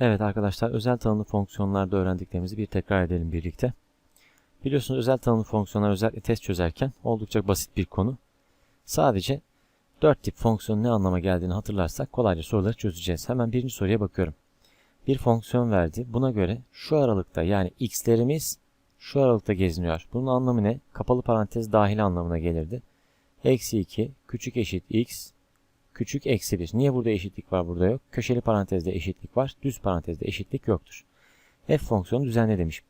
Evet arkadaşlar özel tanımlı fonksiyonlarda öğrendiklerimizi bir tekrar edelim birlikte. Biliyorsunuz özel tanımlı fonksiyonlar özellikle test çözerken oldukça basit bir konu. Sadece 4 tip fonksiyonun ne anlama geldiğini hatırlarsak kolayca soruları çözeceğiz. Hemen birinci soruya bakıyorum. Bir fonksiyon verdi. Buna göre şu aralıkta yani x'lerimiz şu aralıkta geziniyor. Bunun anlamı ne? Kapalı parantez dahil anlamına gelirdi. Eksi 2 küçük eşit x küçük eksi 1. Niye burada eşitlik var burada yok? Köşeli parantezde eşitlik var. Düz parantezde eşitlik yoktur. f fonksiyonu düzenle demiş.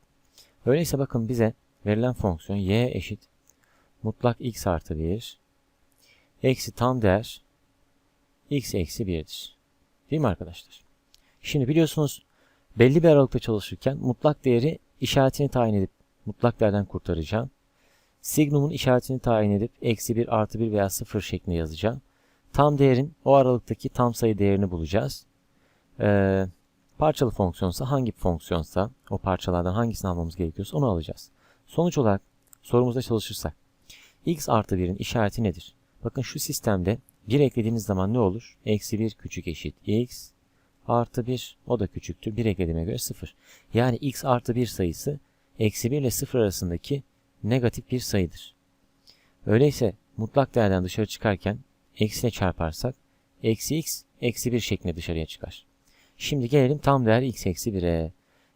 Öyleyse bakın bize verilen fonksiyon y eşit mutlak x artı 1 eksi tam değer x eksi 1'dir. Değil mi arkadaşlar? Şimdi biliyorsunuz belli bir aralıkta çalışırken mutlak değeri işaretini tayin edip mutlak değerden kurtaracağım. Signumun işaretini tayin edip eksi 1 artı 1 veya 0 şeklinde yazacağım. Tam değerin o aralıktaki tam sayı değerini bulacağız. Ee, parçalı fonksiyonsa hangi fonksiyonsa o parçalardan hangisini almamız gerekiyorsa onu alacağız. Sonuç olarak sorumuzda çalışırsak x artı 1'in işareti nedir? Bakın şu sistemde 1 eklediğimiz zaman ne olur? Eksi 1 küçük eşit x artı 1 o da küçüktür. 1 eklediğime göre 0. Yani x artı 1 sayısı eksi 1 ile 0 arasındaki negatif bir sayıdır. Öyleyse mutlak değerden dışarı çıkarken eksiyle çarparsak eksi x eksi 1 şeklinde dışarıya çıkar. Şimdi gelelim tam değer x eksi 1'e.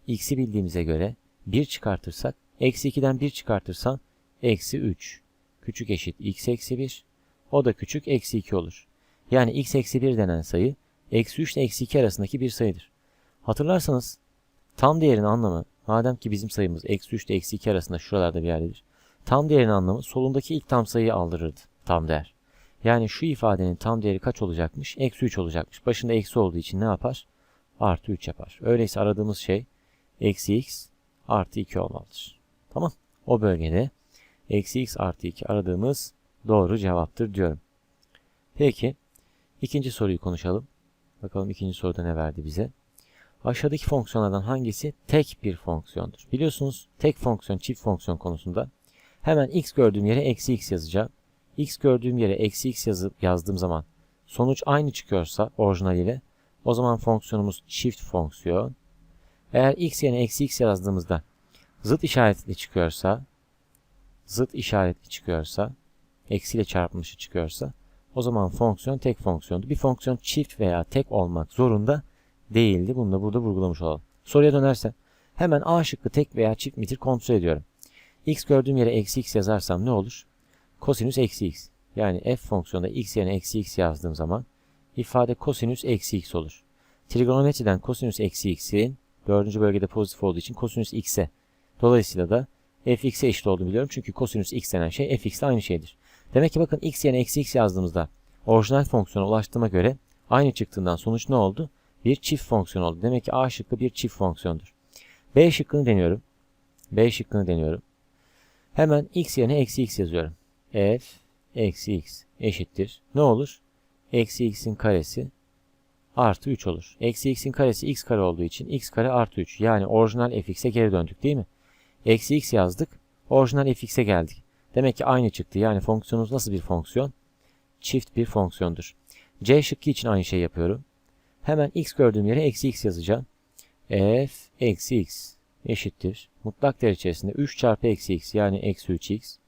x'i bildiğimize göre 1 çıkartırsak eksi 2'den 1 çıkartırsan eksi 3 küçük eşit x eksi 1 o da küçük eksi 2 olur. Yani x eksi 1 denen sayı eksi 3 ile eksi 2 arasındaki bir sayıdır. Hatırlarsanız tam değerin anlamı madem ki bizim sayımız eksi 3 ile eksi 2 arasında şuralarda bir yerdedir. Tam değerin anlamı solundaki ilk tam sayıyı aldırırdı tam değer. Yani şu ifadenin tam değeri kaç olacakmış? Eksi 3 olacakmış. Başında eksi olduğu için ne yapar? Artı 3 yapar. Öyleyse aradığımız şey eksi x artı 2 olmalıdır. Tamam. O bölgede eksi x artı 2 aradığımız doğru cevaptır diyorum. Peki ikinci soruyu konuşalım. Bakalım ikinci soruda ne verdi bize? Aşağıdaki fonksiyonlardan hangisi tek bir fonksiyondur? Biliyorsunuz tek fonksiyon çift fonksiyon konusunda hemen x gördüğüm yere eksi x yazacağım x gördüğüm yere eksi x yazıp yazdığım zaman sonuç aynı çıkıyorsa orijinaliyle o zaman fonksiyonumuz çift fonksiyon. Eğer x yerine eksi x yazdığımızda zıt işaretli çıkıyorsa zıt işaretli çıkıyorsa eksiyle çarpılmışı çıkıyorsa o zaman fonksiyon tek fonksiyondu. Bir fonksiyon çift veya tek olmak zorunda değildi. Bunu da burada vurgulamış olalım. Soruya dönersem hemen A şıkkı tek veya çift midir kontrol ediyorum. x gördüğüm yere eksi x yazarsam ne olur? Kosinüs eksi x. Yani f fonksiyonunda x yerine eksi x yazdığım zaman ifade kosinüs eksi x olur. Trigonometriden kosinüs eksi x'in dördüncü bölgede pozitif olduğu için kosinüs x'e. Dolayısıyla da fx'e eşit olduğunu biliyorum. Çünkü kosinüs x denen şey fx ile aynı şeydir. Demek ki bakın x yerine eksi x yazdığımızda orijinal fonksiyona ulaştığıma göre aynı çıktığından sonuç ne oldu? Bir çift fonksiyon oldu. Demek ki A şıkkı bir çift fonksiyondur. B şıkkını deniyorum. B şıkkını deniyorum. Hemen x yerine eksi x yazıyorum f eksi x eşittir. Ne olur? Eksi x'in karesi artı 3 olur. Eksi x'in karesi x kare olduğu için x kare artı 3. Yani orijinal fx'e geri döndük değil mi? Eksi x yazdık. Orijinal fx'e geldik. Demek ki aynı çıktı. Yani fonksiyonumuz nasıl bir fonksiyon? Çift bir fonksiyondur. C şıkkı için aynı şey yapıyorum. Hemen x gördüğüm yere eksi x yazacağım. f eksi x eşittir. Mutlak değer içerisinde 3 çarpı eksi x yani eksi 3x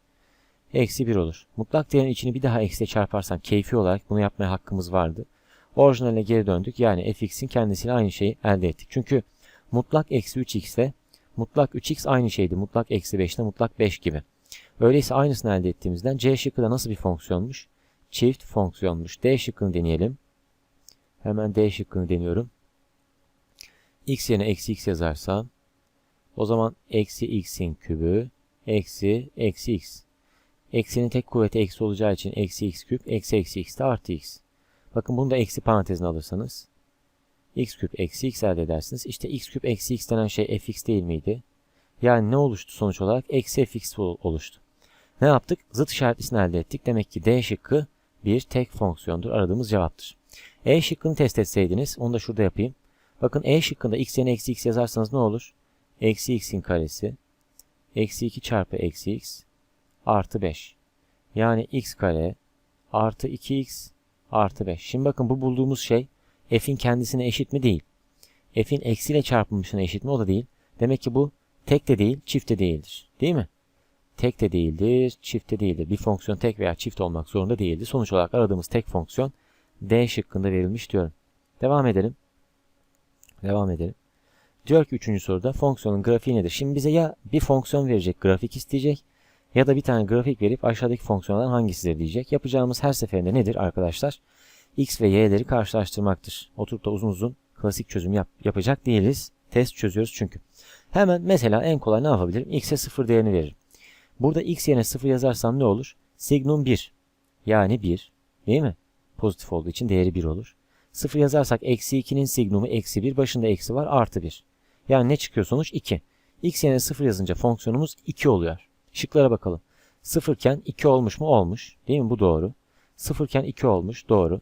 eksi 1 olur. Mutlak değerin içini bir daha eksiyle çarparsam keyfi olarak bunu yapmaya hakkımız vardı. Orijinaline geri döndük. Yani fx'in kendisiyle aynı şeyi elde ettik. Çünkü mutlak eksi 3x ile mutlak 3x aynı şeydi. Mutlak eksi 5 ile mutlak 5 gibi. Öyleyse aynısını elde ettiğimizden C şıkkı da nasıl bir fonksiyonmuş? Çift fonksiyonmuş. D şıkkını deneyelim. Hemen D şıkkını deniyorum. x yerine eksi x yazarsam o zaman eksi x'in kübü eksi eksi x Eksinin tek kuvveti eksi olacağı için eksi x küp, eksi eksi x de artı x. Bakın bunu da eksi parantezine alırsanız x küp eksi x elde edersiniz. İşte x küp eksi x denen şey fx değil miydi? Yani ne oluştu sonuç olarak? Eksi fx oluştu. Ne yaptık? Zıt işaretlisini elde ettik. Demek ki D şıkkı bir tek fonksiyondur. Aradığımız cevaptır. E şıkkını test etseydiniz, onu da şurada yapayım. Bakın E şıkkında x yerine eksi x yazarsanız ne olur? Eksi x'in karesi, eksi 2 çarpı eksi x, artı 5. Yani x kare artı 2x artı 5. Şimdi bakın bu bulduğumuz şey f'in kendisine eşit mi değil. f'in eksiyle çarpılmışına eşit mi? O da değil. Demek ki bu tek de değil, çift de değildir. Değil mi? Tek de değildir, çift de değildir. Bir fonksiyon tek veya çift olmak zorunda değildir. Sonuç olarak aradığımız tek fonksiyon D şıkkında verilmiş diyorum. Devam edelim. Devam edelim. Diyor ki üçüncü soruda fonksiyonun grafiği nedir? Şimdi bize ya bir fonksiyon verecek, grafik isteyecek ya da bir tane grafik verip aşağıdaki fonksiyonlardan hangisidir diyecek. Yapacağımız her seferinde nedir arkadaşlar? X ve Y'leri karşılaştırmaktır. Oturup da uzun uzun klasik çözüm yap yapacak değiliz. Test çözüyoruz çünkü. Hemen mesela en kolay ne yapabilirim? X'e 0 değerini veririm. Burada X yerine 0 yazarsam ne olur? Signum 1. Yani 1. Değil mi? Pozitif olduğu için değeri 1 olur. 0 yazarsak eksi 2'nin signumu eksi 1. Başında eksi var artı 1. Yani ne çıkıyor sonuç? 2. X yerine 0 yazınca fonksiyonumuz 2 oluyor. Şıklara bakalım. 0 iken 2 olmuş mu? Olmuş. Değil mi? Bu doğru. 0 iken 2 olmuş. Doğru.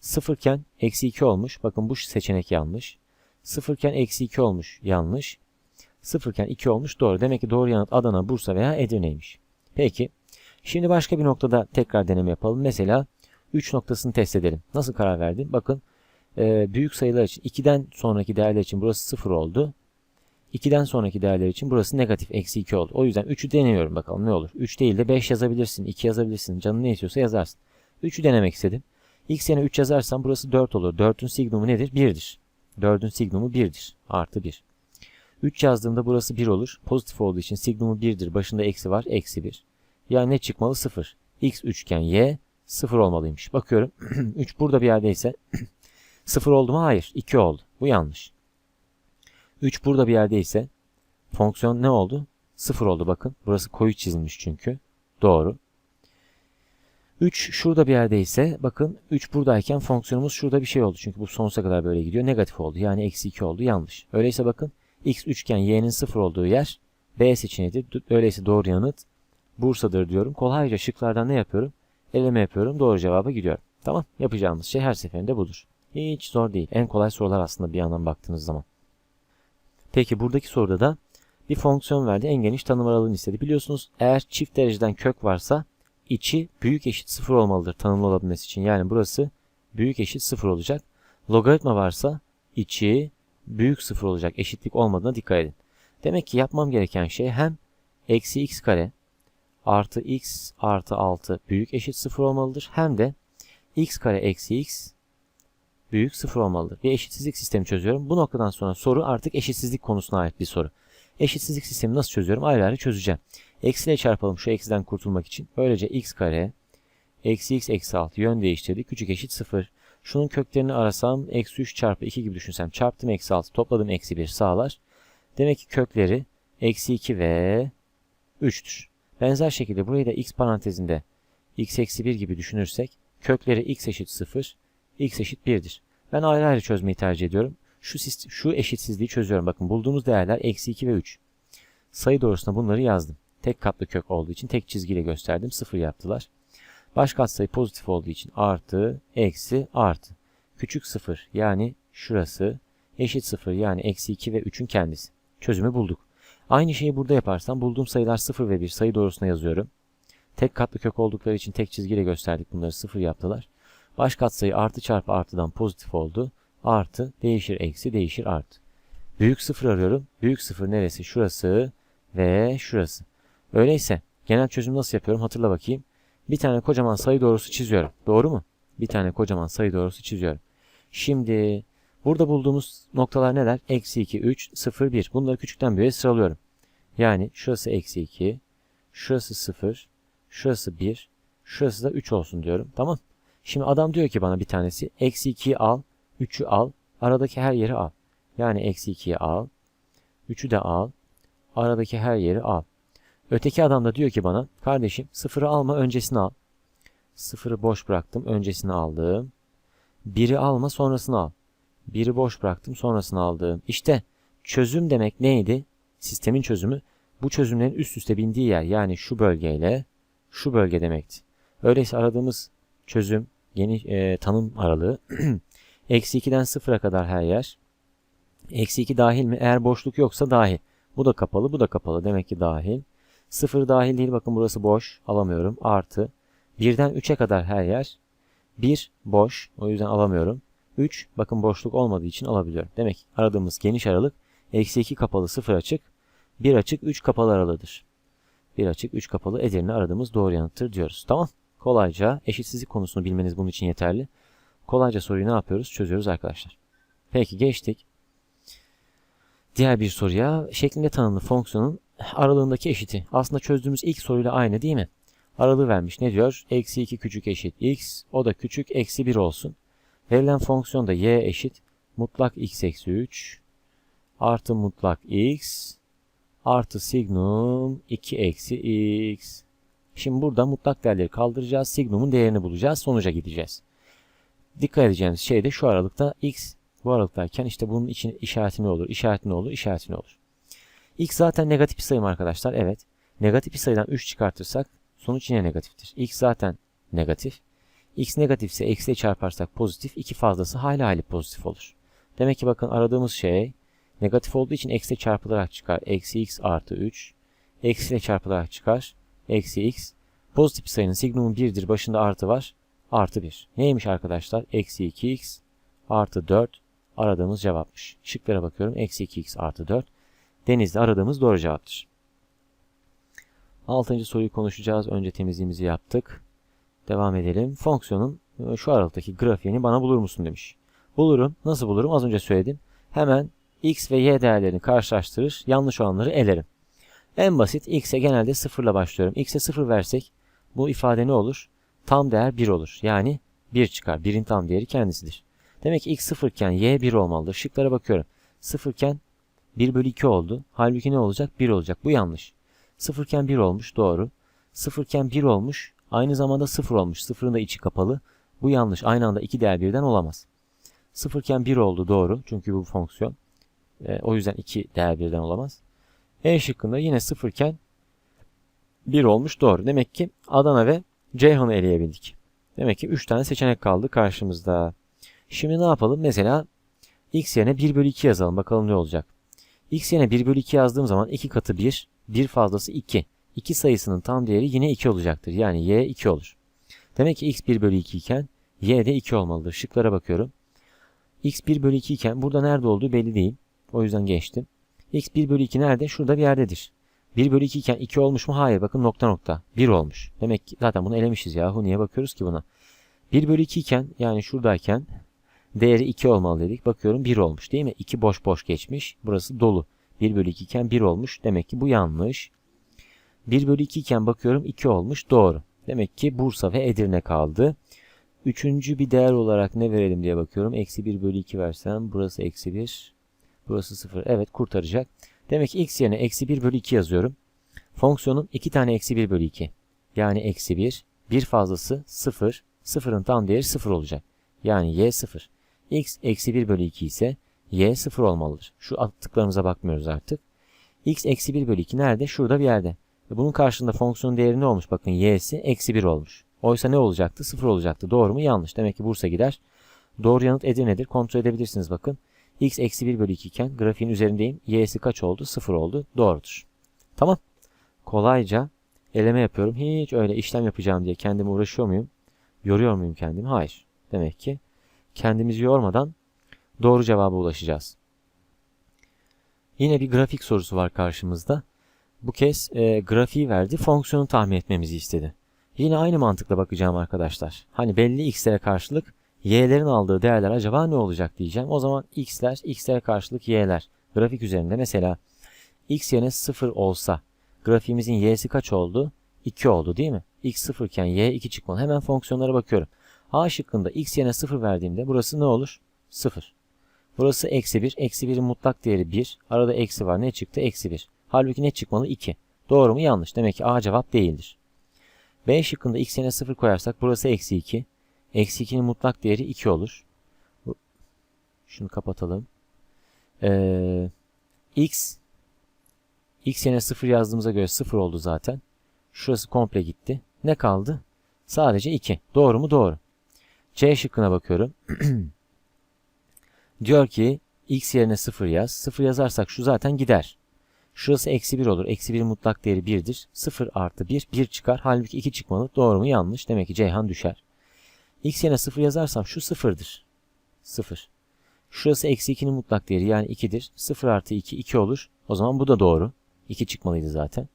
0 iken eksi 2 olmuş. Bakın bu seçenek yanlış. 0 iken eksi 2 olmuş. Yanlış. 0 iken 2 olmuş. Doğru. Demek ki doğru yanıt Adana, Bursa veya Edirne'ymiş. Peki. Şimdi başka bir noktada tekrar deneme yapalım. Mesela 3 noktasını test edelim. Nasıl karar verdim? Bakın büyük sayılar için 2'den sonraki değerler için burası 0 oldu. 2'den sonraki değerler için burası negatif eksi 2 oldu. O yüzden 3'ü deniyorum bakalım ne olur. 3 değil de 5 yazabilirsin, 2 yazabilirsin. Canın ne istiyorsa yazarsın. 3'ü denemek istedim. X yerine 3 yazarsam burası 4 olur. 4'ün signumu nedir? 1'dir. 4'ün signumu 1'dir. Artı 1. 3 yazdığımda burası 1 olur. Pozitif olduğu için signumu 1'dir. Başında eksi var. Eksi 1. Yani ne çıkmalı? 0. X üçgen Y 0 olmalıymış. Bakıyorum. 3 burada bir yerdeyse 0 oldu mu? Hayır. 2 oldu. Bu yanlış. 3 burada bir yerdeyse fonksiyon ne oldu? 0 oldu bakın. Burası koyu çizilmiş çünkü. Doğru. 3 şurada bir yerdeyse bakın 3 buradayken fonksiyonumuz şurada bir şey oldu. Çünkü bu sonsuza kadar böyle gidiyor. Negatif oldu. Yani eksi 2 oldu. Yanlış. Öyleyse bakın x üçgen y'nin 0 olduğu yer B seçeneğidir. Öyleyse doğru yanıt Bursa'dır diyorum. Kolayca şıklardan ne yapıyorum? Eleme yapıyorum. Doğru cevaba gidiyorum. Tamam. Yapacağımız şey her seferinde budur. Hiç zor değil. En kolay sorular aslında bir yandan baktığınız zaman. Peki buradaki soruda da bir fonksiyon verdi. En geniş tanım aralığını istedi. Biliyorsunuz eğer çift dereceden kök varsa içi büyük eşit sıfır olmalıdır tanımlı olabilmesi için. Yani burası büyük eşit sıfır olacak. Logaritma varsa içi büyük sıfır olacak. Eşitlik olmadığına dikkat edin. Demek ki yapmam gereken şey hem eksi x kare artı x artı 6 büyük eşit sıfır olmalıdır. Hem de x kare eksi x büyük sıfır olmalıdır. Bir eşitsizlik sistemi çözüyorum. Bu noktadan sonra soru artık eşitsizlik konusuna ait bir soru. Eşitsizlik sistemi nasıl çözüyorum? Ayrı ayrı çözeceğim. Eksiyle çarpalım şu eksiden kurtulmak için. Böylece x kare eksi x eksi 6 yön değiştirdi. Küçük eşit 0. Şunun köklerini arasam eksi 3 çarpı 2 gibi düşünsem çarptım eksi 6 topladım eksi 1 sağlar. Demek ki kökleri eksi 2 ve 3'tür. Benzer şekilde burayı da x parantezinde x eksi 1 gibi düşünürsek kökleri x eşit 0, x eşit 1'dir. Ben ayrı ayrı çözmeyi tercih ediyorum. Şu, şu eşitsizliği çözüyorum. Bakın bulduğumuz değerler eksi 2 ve 3. Sayı doğrusuna bunları yazdım. Tek katlı kök olduğu için tek çizgiyle gösterdim. 0 yaptılar. Baş katsayı pozitif olduğu için artı, eksi, artı. Küçük 0 yani şurası eşit 0 yani eksi 2 ve 3'ün kendisi. Çözümü bulduk. Aynı şeyi burada yaparsam bulduğum sayılar 0 ve 1 sayı doğrusuna yazıyorum. Tek katlı kök oldukları için tek çizgiyle gösterdik bunları 0 yaptılar. Baş katsayı artı çarpı artıdan pozitif oldu. Artı değişir eksi değişir artı. Büyük sıfır arıyorum. Büyük sıfır neresi? Şurası ve şurası. Öyleyse genel çözüm nasıl yapıyorum hatırla bakayım. Bir tane kocaman sayı doğrusu çiziyorum. Doğru mu? Bir tane kocaman sayı doğrusu çiziyorum. Şimdi burada bulduğumuz noktalar neler? Eksi 2, 3, 0, 1. Bunları küçükten büyüğe sıralıyorum. Yani şurası eksi 2, şurası 0, şurası 1, şurası da 3 olsun diyorum. Tamam. Şimdi adam diyor ki bana bir tanesi eksi 2'yi al, 3'ü al, aradaki her yeri al. Yani eksi 2'yi al, 3'ü de al, aradaki her yeri al. Öteki adam da diyor ki bana kardeşim sıfırı alma öncesini al. Sıfırı boş bıraktım öncesini aldım. Biri alma sonrasını al. Biri boş bıraktım sonrasını aldım. İşte çözüm demek neydi? Sistemin çözümü bu çözümlerin üst üste bindiği yer yani şu bölgeyle şu bölge demekti. Öyleyse aradığımız çözüm yeni e, tanım aralığı eksi 2'den 0'a kadar her yer. Eksi 2 dahil mi? Eğer boşluk yoksa dahil. Bu da kapalı bu da kapalı demek ki dahil. 0 dahil değil bakın burası boş alamıyorum. Artı 1'den 3'e kadar her yer. 1 boş o yüzden alamıyorum. 3. Bakın boşluk olmadığı için alabiliyorum. Demek ki aradığımız geniş aralık eksi 2 kapalı 0 açık. 1 açık 3 kapalı aralığıdır. 1 açık 3 kapalı Edirne aradığımız doğru yanıttır diyoruz. Tamam. Kolayca eşitsizlik konusunu bilmeniz bunun için yeterli. Kolayca soruyu ne yapıyoruz? Çözüyoruz arkadaşlar. Peki geçtik. Diğer bir soruya şeklinde tanımlı fonksiyonun aralığındaki eşiti. Aslında çözdüğümüz ilk soruyla aynı değil mi? Aralığı vermiş. Ne diyor? Eksi 2 küçük eşit x. O da küçük eksi 1 olsun. Verilen fonksiyon da y eşit. Mutlak x eksi 3 artı mutlak x artı signum 2 eksi x. Şimdi burada mutlak değerleri kaldıracağız. Signumun değerini bulacağız. Sonuca gideceğiz. Dikkat edeceğimiz şey de şu aralıkta x bu aralıktayken işte bunun için işareti ne olur? İşareti ne olur? İşareti ne olur? X zaten negatif bir sayım arkadaşlar. Evet. Negatif bir sayıdan 3 çıkartırsak sonuç yine negatiftir. X zaten negatif. X negatifse eksiyle çarparsak pozitif. 2 fazlası hayli hayli pozitif olur. Demek ki bakın aradığımız şey negatif olduğu için eksiyle çarpılarak çıkar. Eksi x artı 3. Eksiyle çarpılarak çıkar. Eksi x. Pozitif bir sayının signumu 1'dir. Başında artı var. Artı 1. Neymiş arkadaşlar? Eksi 2x artı 4 aradığımız cevapmış. Şıklara bakıyorum. Eksi 2x artı 4. Denizde aradığımız doğru cevaptır. Altıncı soruyu konuşacağız. Önce temizliğimizi yaptık. Devam edelim. Fonksiyonun e, şu aralıktaki grafiğini bana bulur musun demiş. Bulurum. Nasıl bulurum? Az önce söyledim. Hemen x ve y değerlerini karşılaştırır. Yanlış olanları elerim. En basit x'e genelde 0 ile başlıyorum. x'e 0 versek bu ifade ne olur? Tam değer 1 olur. Yani 1 çıkar. 1'in tam değeri kendisidir. Demek ki x 0 iken y 1 olmalıdır. Şıklara bakıyorum. 0 iken 1 bölü 2 oldu. Halbuki ne olacak? 1 olacak. Bu yanlış. 0 iken 1 olmuş. Doğru. 0 iken 1 olmuş. Aynı zamanda 0 olmuş. 0'ın da içi kapalı. Bu yanlış. Aynı anda iki değer birden olamaz. 0 iken 1 oldu. Doğru. Çünkü bu fonksiyon. E, o yüzden iki değer birden olamaz. E şıkkında yine 0 iken 1 olmuş. Doğru. Demek ki Adana ve Ceyhan'ı eleyebildik. Demek ki 3 tane seçenek kaldı karşımızda. Şimdi ne yapalım? Mesela x yerine 1 bölü 2 yazalım. Bakalım ne olacak. x yerine 1 bölü 2 yazdığım zaman 2 katı 1, 1 fazlası 2. 2 sayısının tam değeri yine 2 olacaktır. Yani y 2 olur. Demek ki x 1 bölü 2 iken y de 2 olmalıdır. Şıklara bakıyorum. x 1 bölü 2 iken burada nerede olduğu belli değil. O yüzden geçtim. X 1 bölü 2 nerede? Şurada bir yerdedir. 1 bölü 2 iken 2 olmuş mu? Hayır. Bakın nokta nokta. 1 olmuş. Demek ki zaten bunu elemişiz yahu. Niye bakıyoruz ki buna? 1 bölü 2 iken yani şuradayken değeri 2 olmalı dedik. Bakıyorum 1 olmuş değil mi? 2 boş boş geçmiş. Burası dolu. 1 bölü 2 iken 1 olmuş. Demek ki bu yanlış. 1 bölü 2 iken bakıyorum 2 olmuş. Doğru. Demek ki Bursa ve Edirne kaldı. Üçüncü bir değer olarak ne verelim diye bakıyorum. Eksi 1 bölü 2 versem burası eksi 1. Burası 0. Evet kurtaracak. Demek ki x yerine eksi 1 bölü 2 yazıyorum. Fonksiyonun 2 tane eksi 1 bölü 2. Yani eksi 1. Bir fazlası 0. 0'ın tam değeri 0 olacak. Yani y 0. x eksi 1 bölü 2 ise y 0 olmalıdır. Şu attıklarımıza bakmıyoruz artık. x eksi 1 bölü 2 nerede? Şurada bir yerde. Bunun karşılığında fonksiyon değeri ne olmuş? Bakın y'si eksi 1 olmuş. Oysa ne olacaktı? 0 olacaktı. Doğru mu? Yanlış. Demek ki Bursa gider. Doğru yanıt Edirne'dir. Kontrol edebilirsiniz bakın. X eksi 1 bölü 2 iken grafiğin üzerindeyim. y'si kaç oldu? 0 oldu. Doğrudur. Tamam. Kolayca eleme yapıyorum. Hiç öyle işlem yapacağım diye kendime uğraşıyor muyum? Yoruyor muyum kendimi? Hayır. Demek ki kendimizi yormadan doğru cevaba ulaşacağız. Yine bir grafik sorusu var karşımızda. Bu kez e, grafiği verdi, fonksiyonu tahmin etmemizi istedi. Yine aynı mantıkla bakacağım arkadaşlar. Hani belli x'lere karşılık y'lerin aldığı değerler acaba ne olacak diyeceğim. O zaman x'ler, x'lere karşılık y'ler. Grafik üzerinde mesela x yerine 0 olsa grafiğimizin y'si kaç oldu? 2 oldu değil mi? x 0 iken y 2 çıkmalı. Hemen fonksiyonlara bakıyorum. A şıkkında x yerine 0 verdiğimde burası ne olur? 0. Burası eksi 1. Eksi 1'in mutlak değeri 1. Arada eksi var. Ne çıktı? Eksi 1. Halbuki ne çıkmalı? 2. Doğru mu? Yanlış. Demek ki A cevap değildir. B şıkkında x yerine 0 koyarsak burası eksi 2. Eksi 2'nin mutlak değeri 2 olur. Şunu kapatalım. Ee, x x yerine 0 yazdığımıza göre 0 oldu zaten. Şurası komple gitti. Ne kaldı? Sadece 2. Doğru mu? Doğru. C şıkkına bakıyorum. Diyor ki x yerine 0 yaz. 0 yazarsak şu zaten gider. Şurası eksi 1 olur. Eksi 1 mutlak değeri 1'dir. 0 artı 1, 1 çıkar. Halbuki 2 çıkmalı. Doğru mu? Yanlış. Demek ki Ceyhan düşer. X yerine 0 yazarsam şu 0'dır. 0. Şurası eksi 2'nin mutlak değeri yani 2'dir. 0 artı 2 2 olur. O zaman bu da doğru. 2 çıkmalıydı zaten.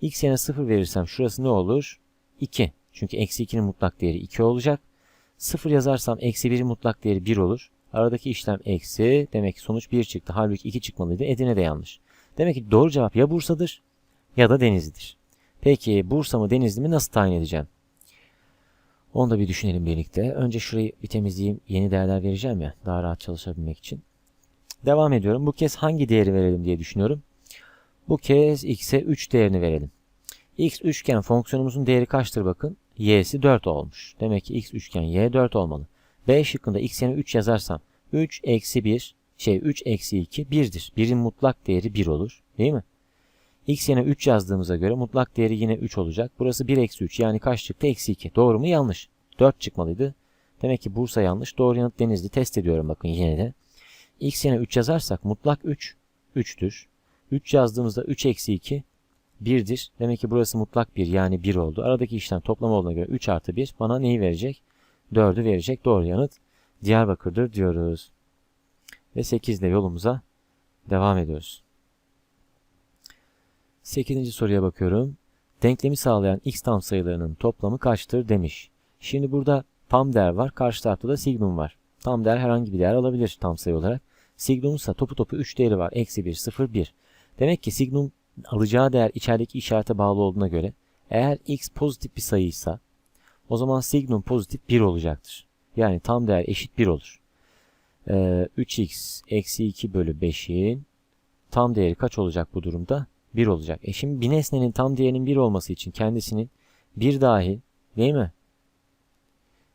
X yerine 0 verirsem şurası ne olur? 2. Çünkü eksi 2'nin mutlak değeri 2 olacak. 0 yazarsam eksi 1'in mutlak değeri 1 olur. Aradaki işlem eksi. Demek ki sonuç 1 çıktı. Halbuki 2 çıkmalıydı. Edirne de yanlış. Demek ki doğru cevap ya Bursa'dır ya da Denizli'dir. Peki Bursa mı Denizli mi nasıl tayin edeceğim? Onu da bir düşünelim birlikte. Önce şurayı bir temizleyeyim. Yeni değerler vereceğim ya. Daha rahat çalışabilmek için. Devam ediyorum. Bu kez hangi değeri verelim diye düşünüyorum. Bu kez x'e 3 değerini verelim. x üçgen fonksiyonumuzun değeri kaçtır bakın. y'si 4 olmuş. Demek ki x üçgen y 4 olmalı. B şıkkında x yerine 3 yazarsam 3 eksi 1 şey 3 eksi 2 1'dir. 1'in mutlak değeri 1 olur. Değil mi? X yerine 3 yazdığımıza göre mutlak değeri yine 3 olacak. Burası 1 eksi 3 yani kaç çıktı? Eksi 2. Doğru mu? Yanlış. 4 çıkmalıydı. Demek ki Bursa yanlış. Doğru yanıt Denizli. Test ediyorum bakın yine de. x yerine 3 yazarsak mutlak 3 3'tür. 3 yazdığımızda 3 eksi 2 1'dir. Demek ki burası mutlak 1 yani 1 oldu. Aradaki işlem toplam olduğuna göre 3 artı 1 bana neyi verecek? 4'ü verecek. Doğru yanıt Diyarbakır'dır diyoruz. Ve 8 ile yolumuza devam ediyoruz. 8. soruya bakıyorum. Denklemi sağlayan x tam sayılarının toplamı kaçtır demiş. Şimdi burada tam değer var. Karşı tarafta da signum var. Tam değer herhangi bir değer alabilir tam sayı olarak. Signum ise topu topu 3 değeri var. Eksi 1, 0, 1. Demek ki signum alacağı değer içerideki işarete bağlı olduğuna göre eğer x pozitif bir sayıysa o zaman signum pozitif 1 olacaktır. Yani tam değer eşit 1 olur. Ee, 3x eksi 2 bölü 5'in tam değeri kaç olacak bu durumda? 1 olacak. E şimdi bir nesnenin tam değerinin 1 olması için kendisinin 1 dahil değil mi?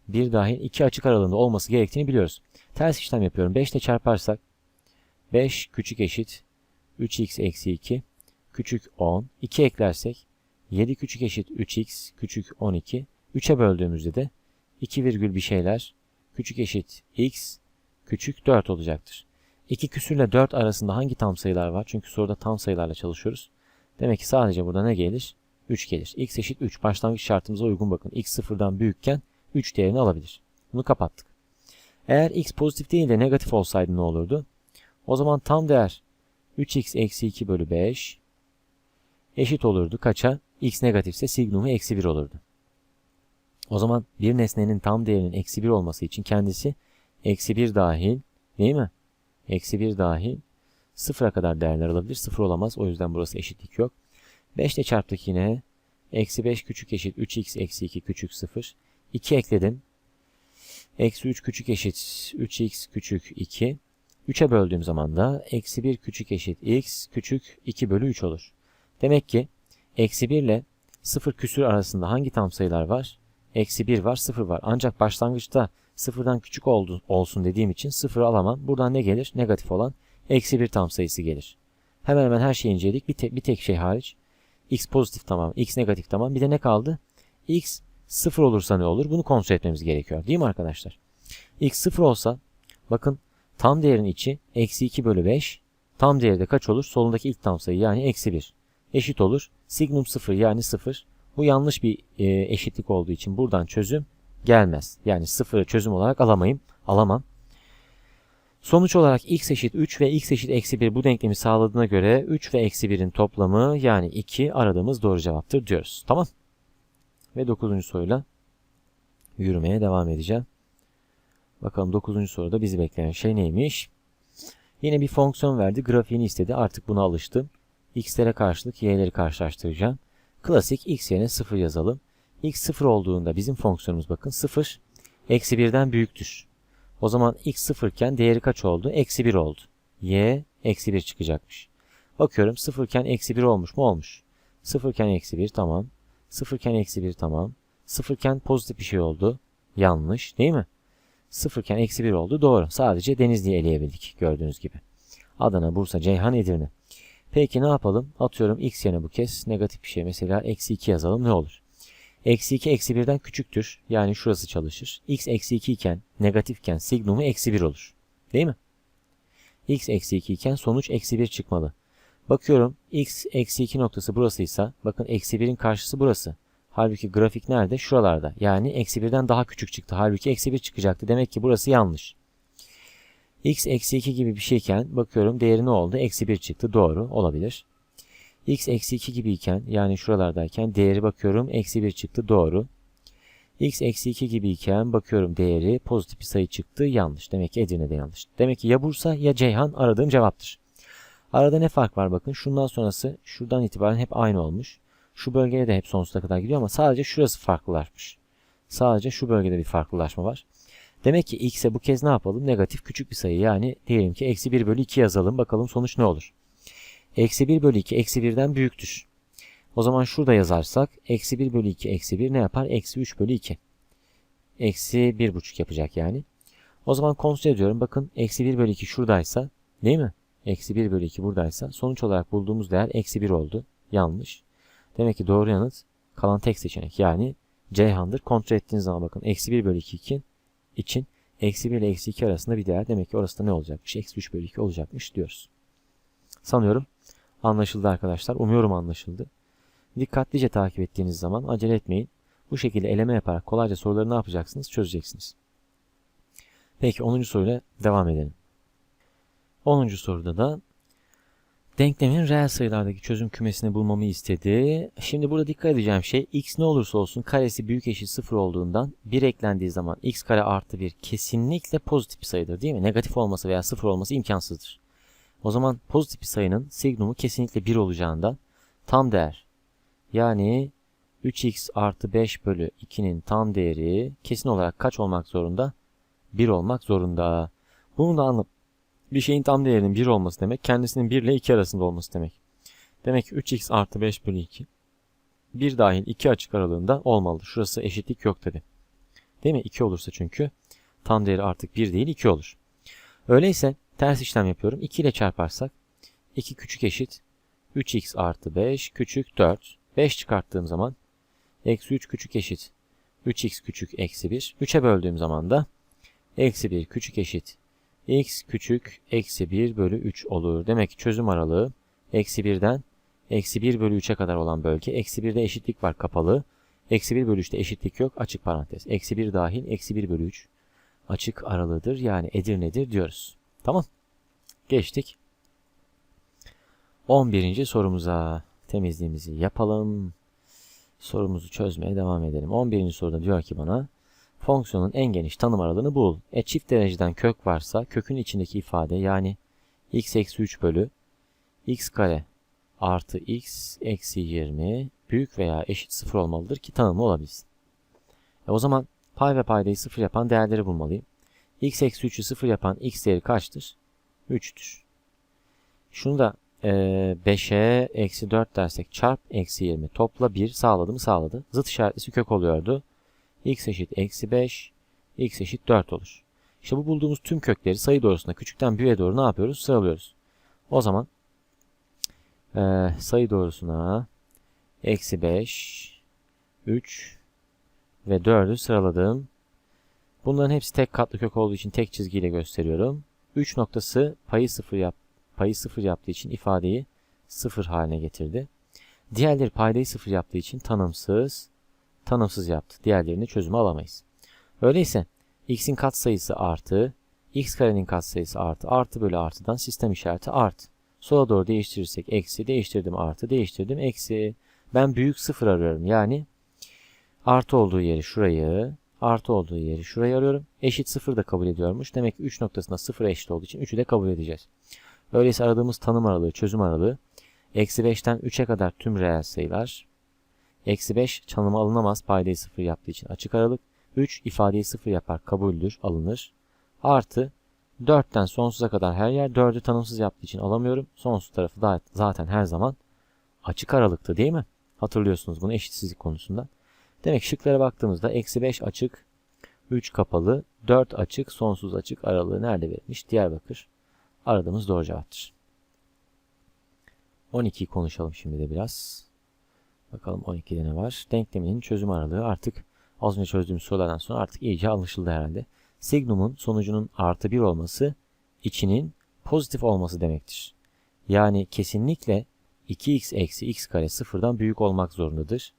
1 dahil 2 açık aralığında olması gerektiğini biliyoruz. Ters işlem yapıyorum. 5 ile çarparsak 5 küçük eşit 3x eksi 2 küçük 10. 2 eklersek 7 küçük eşit 3x küçük 12. 3'e böldüğümüzde de 2 virgül bir şeyler küçük eşit x küçük 4 olacaktır. 2 küsürle 4 arasında hangi tam sayılar var? Çünkü soruda tam sayılarla çalışıyoruz. Demek ki sadece burada ne gelir? 3 gelir. x eşit 3. Başlangıç şartımıza uygun bakın. x sıfırdan büyükken 3 değerini alabilir. Bunu kapattık. Eğer x pozitif değil de negatif olsaydı ne olurdu? O zaman tam değer 3x eksi 2 bölü 5 eşit olurdu. Kaça? x negatifse signumu eksi 1 olurdu. O zaman bir nesnenin tam değerinin eksi 1 olması için kendisi eksi 1 dahil değil mi? Eksi 1 dahil sıfıra kadar değerler alabilir. Sıfır olamaz. O yüzden burası eşitlik yok. 5 ile çarptık yine. Eksi 5 küçük eşit 3x eksi 2 küçük 0. 2 ekledim. Eksi 3 küçük eşit 3x küçük 2. 3'e böldüğüm zaman da eksi 1 küçük eşit x küçük 2 bölü 3 olur. Demek ki eksi 1 ile 0 küsür arasında hangi tam sayılar var? Eksi 1 var 0 var. Ancak başlangıçta sıfırdan küçük oldu, olsun dediğim için sıfırı alamam. Buradan ne gelir? Negatif olan eksi 1 tam sayısı gelir. Hemen hemen her şeyi inceledik. Bir, te bir tek şey hariç. X pozitif tamam. X negatif tamam. Bir de ne kaldı? X 0 olursa ne olur? Bunu kontrol etmemiz gerekiyor. Değil mi arkadaşlar? X 0 olsa bakın tam değerin içi eksi 2 bölü 5 tam değeri de kaç olur? Solundaki ilk tam sayı yani eksi 1 eşit olur. Signum 0 yani 0. Bu yanlış bir e, eşitlik olduğu için buradan çözüm gelmez. Yani 0'ı çözüm olarak alamayım. Alamam. Sonuç olarak x eşit 3 ve x eşit eksi 1 bu denklemi sağladığına göre 3 ve eksi 1'in toplamı yani 2 aradığımız doğru cevaptır diyoruz. Tamam. Ve 9. soruyla yürümeye devam edeceğim. Bakalım 9. soruda bizi bekleyen şey neymiş? Yine bir fonksiyon verdi. Grafiğini istedi. Artık buna alıştım. x'lere karşılık y'leri karşılaştıracağım. Klasik x yerine 0 yazalım. x 0 olduğunda bizim fonksiyonumuz bakın 0 eksi 1'den büyüktür. O zaman x 0 iken değeri kaç oldu? Eksi 1 oldu. y eksi 1 çıkacakmış. Bakıyorum 0 iken eksi 1 olmuş mu? Olmuş. 0 iken eksi 1 tamam. 0 iken eksi 1 tamam. 0 iken pozitif bir şey oldu. Yanlış değil mi? 0 iken eksi 1 oldu. Doğru. Sadece Denizli'yi eleyebildik gördüğünüz gibi. Adana, Bursa, Ceyhan, Edirne. Peki ne yapalım? Atıyorum x yerine bu kez negatif bir şey. Mesela eksi 2 yazalım ne olur? Eksi 2 eksi 1'den küçüktür. Yani şurası çalışır. x eksi 2 iken negatifken signumu eksi 1 olur. Değil mi? x eksi 2 iken sonuç eksi 1 çıkmalı. Bakıyorum x eksi 2 noktası burasıysa bakın eksi 1'in karşısı burası. Halbuki grafik nerede? Şuralarda. Yani eksi 1'den daha küçük çıktı. Halbuki eksi 1 çıkacaktı. Demek ki burası yanlış. x eksi 2 gibi bir şeyken bakıyorum değeri ne oldu? Eksi 1 çıktı. Doğru olabilir. X eksi 2 gibiyken yani şuralardayken değeri bakıyorum eksi 1 çıktı. Doğru. x eksi 2 gibiyken bakıyorum değeri pozitif bir sayı çıktı. Yanlış. Demek ki Edirne'de yanlış. Demek ki ya Bursa ya Ceyhan aradığım cevaptır. Arada ne fark var bakın. Şundan sonrası şuradan itibaren hep aynı olmuş. Şu bölgeye de hep sonsuza kadar gidiyor ama sadece şurası farklılaşmış. Sadece şu bölgede bir farklılaşma var. Demek ki x'e bu kez ne yapalım? Negatif küçük bir sayı. Yani diyelim ki eksi 1 bölü 2 yazalım. Bakalım sonuç ne olur? Eksi 1 bölü 2 eksi 1'den büyüktür. O zaman şurada yazarsak eksi 1 bölü 2 eksi 1 ne yapar? Eksi 3 bölü 2. Eksi 1,5 yapacak yani. O zaman kontrol ediyorum. Bakın eksi 1 bölü 2 şuradaysa değil mi? Eksi 1 bölü 2 buradaysa sonuç olarak bulduğumuz değer eksi 1 oldu. Yanlış. Demek ki doğru yanıt kalan tek seçenek. Yani Ceyhan'dır. Kontrol ettiğiniz zaman bakın eksi 1 bölü 2 2 için eksi 1 ile eksi 2 arasında bir değer. Demek ki orası da ne olacakmış? Eksi 3 bölü 2 olacakmış diyoruz. Sanıyorum anlaşıldı arkadaşlar. Umuyorum anlaşıldı. Dikkatlice takip ettiğiniz zaman acele etmeyin. Bu şekilde eleme yaparak kolayca soruları ne yapacaksınız? Çözeceksiniz. Peki 10. soruyla devam edelim. 10. soruda da denklemin reel sayılardaki çözüm kümesini bulmamı istedi. Şimdi burada dikkat edeceğim şey x ne olursa olsun karesi büyük eşit 0 olduğundan 1 eklendiği zaman x kare artı 1 kesinlikle pozitif bir sayıdır değil mi? Negatif olması veya 0 olması imkansızdır. O zaman pozitif bir sayının signumu kesinlikle 1 olacağından tam değer yani 3x artı 5 bölü 2'nin tam değeri kesin olarak kaç olmak zorunda? 1 olmak zorunda. Bunu da anla bir şeyin tam değerinin 1 olması demek kendisinin 1 ile 2 arasında olması demek. Demek ki 3x artı 5 bölü 2 1 dahil 2 açık aralığında olmalı. Şurası eşitlik yok dedi. Değil mi? 2 olursa çünkü tam değeri artık 1 değil 2 olur. Öyleyse ters işlem yapıyorum. 2 ile çarparsak 2 küçük eşit 3x artı 5 küçük 4. 5 çıkarttığım zaman eksi 3 küçük eşit 3x küçük eksi 1. 3'e böldüğüm zaman da eksi 1 küçük eşit x küçük eksi 1 bölü 3 olur. Demek ki çözüm aralığı eksi 1'den eksi 1 bölü 3'e kadar olan bölge. Eksi 1'de eşitlik var kapalı. Eksi 1 bölü 3'te eşitlik yok açık parantez. Eksi 1 dahil eksi 1 bölü 3 açık aralığıdır. Yani Edirne'dir diyoruz. Tamam. Geçtik. 11. sorumuza temizliğimizi yapalım. Sorumuzu çözmeye devam edelim. 11. soruda diyor ki bana fonksiyonun en geniş tanım aralığını bul. E çift dereceden kök varsa kökün içindeki ifade yani x eksi 3 bölü x kare artı x eksi 20 büyük veya eşit 0 olmalıdır ki tanımlı olabilsin. E o zaman pay ve paydayı 0 yapan değerleri bulmalıyım. X eksi 3'ü 0 yapan x değeri kaçtır? 3'tür. Şunu da e, 5'e eksi 4 dersek çarp eksi 20 topla 1 sağladı mı sağladı. Zıt işaretlisi kök oluyordu. x eşit eksi 5 x eşit 4 olur. İşte bu bulduğumuz tüm kökleri sayı doğrusunda küçükten büyüğe doğru ne yapıyoruz? Sıralıyoruz. O zaman e, sayı doğrusuna eksi 5 3 ve 4'ü sıraladım. Bunların hepsi tek katlı kök olduğu için tek çizgiyle gösteriyorum. 3 noktası payı 0 yap payı 0 yaptığı için ifadeyi 0 haline getirdi. Diğerleri paydayı 0 yaptığı için tanımsız, tanımsız yaptı. Diğerlerini çözüme alamayız. Öyleyse x'in katsayısı artı, x karenin katsayısı artı, artı bölü artıdan sistem işareti artı. Sola doğru değiştirirsek eksi, değiştirdim artı, değiştirdim eksi. Ben büyük sıfır arıyorum. Yani artı olduğu yeri şurayı, artı olduğu yeri şurayı arıyorum. Eşit sıfır da kabul ediyormuş. Demek ki 3 noktasında sıfır eşit olduğu için 3'ü de kabul edeceğiz. Öyleyse aradığımız tanım aralığı, çözüm aralığı eksi 5'ten 3'e kadar tüm reel sayılar. Eksi 5 tanıma alınamaz paydayı sıfır yaptığı için açık aralık. 3 ifadeyi sıfır yapar kabuldür alınır. Artı 4'ten sonsuza kadar her yer 4'ü tanımsız yaptığı için alamıyorum. Sonsuz tarafı da zaten her zaman açık aralıktı değil mi? Hatırlıyorsunuz bunu eşitsizlik konusunda. Demek şıklara baktığımızda eksi 5 açık, 3 kapalı, 4 açık, sonsuz açık aralığı nerede verilmiş? Diyarbakır aradığımız doğru cevaptır. 12'yi konuşalım şimdi de biraz. Bakalım 12'de ne var? Denkleminin çözüm aralığı artık az önce çözdüğümüz sorulardan sonra artık iyice anlaşıldı herhalde. Signum'un sonucunun artı 1 olması içinin pozitif olması demektir. Yani kesinlikle 2x eksi x kare sıfırdan büyük olmak zorundadır.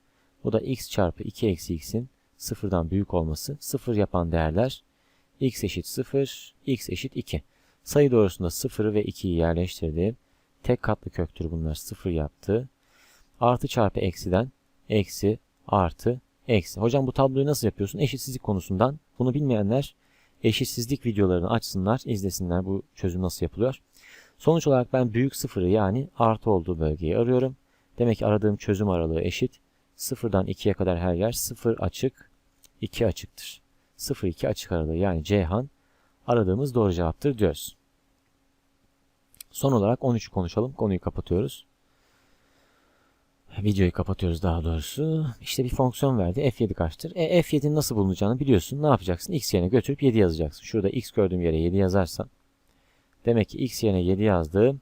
Bu da x çarpı 2 eksi x'in sıfırdan büyük olması. Sıfır yapan değerler x eşit 0, x eşit 2. Sayı doğrusunda 0'ı ve 2'yi yerleştirdim. Tek katlı köktür bunlar 0 yaptı. Artı çarpı eksiden eksi artı eksi. Hocam bu tabloyu nasıl yapıyorsun? Eşitsizlik konusundan. Bunu bilmeyenler eşitsizlik videolarını açsınlar, izlesinler bu çözüm nasıl yapılıyor. Sonuç olarak ben büyük sıfırı yani artı olduğu bölgeyi arıyorum. Demek ki aradığım çözüm aralığı eşit. Sıfırdan 2'ye kadar her yer 0 açık, 2 açıktır. 0 2 açık aralığı yani Ceyhan aradığımız doğru cevaptır diyoruz. Son olarak 13 konuşalım. Konuyu kapatıyoruz. Videoyu kapatıyoruz daha doğrusu. İşte bir fonksiyon verdi. F7 kaçtır? E, F7'nin nasıl bulunacağını biliyorsun. Ne yapacaksın? X yerine götürüp 7 yazacaksın. Şurada X gördüğüm yere 7 yazarsam. Demek ki X yerine 7 yazdım.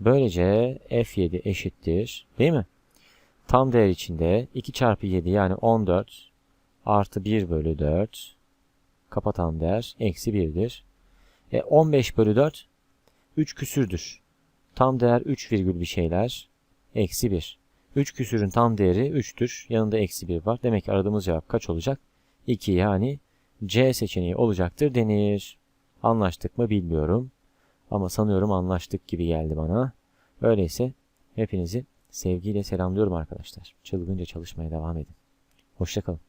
Böylece F7 eşittir. Değil mi? Tam değer içinde 2 çarpı 7 yani 14 artı 1 bölü 4 kapatan değer eksi 1'dir. E 15 bölü 4 3 küsürdür. Tam değer 3 virgül bir şeyler. Eksi 1. 3 küsürün tam değeri 3'tür. Yanında eksi 1 var. Demek ki aradığımız cevap kaç olacak? 2 yani C seçeneği olacaktır denir. Anlaştık mı bilmiyorum. Ama sanıyorum anlaştık gibi geldi bana. Öyleyse hepinizi sevgiyle selamlıyorum arkadaşlar. Çılgınca çalışmaya devam edin. Hoşçakalın.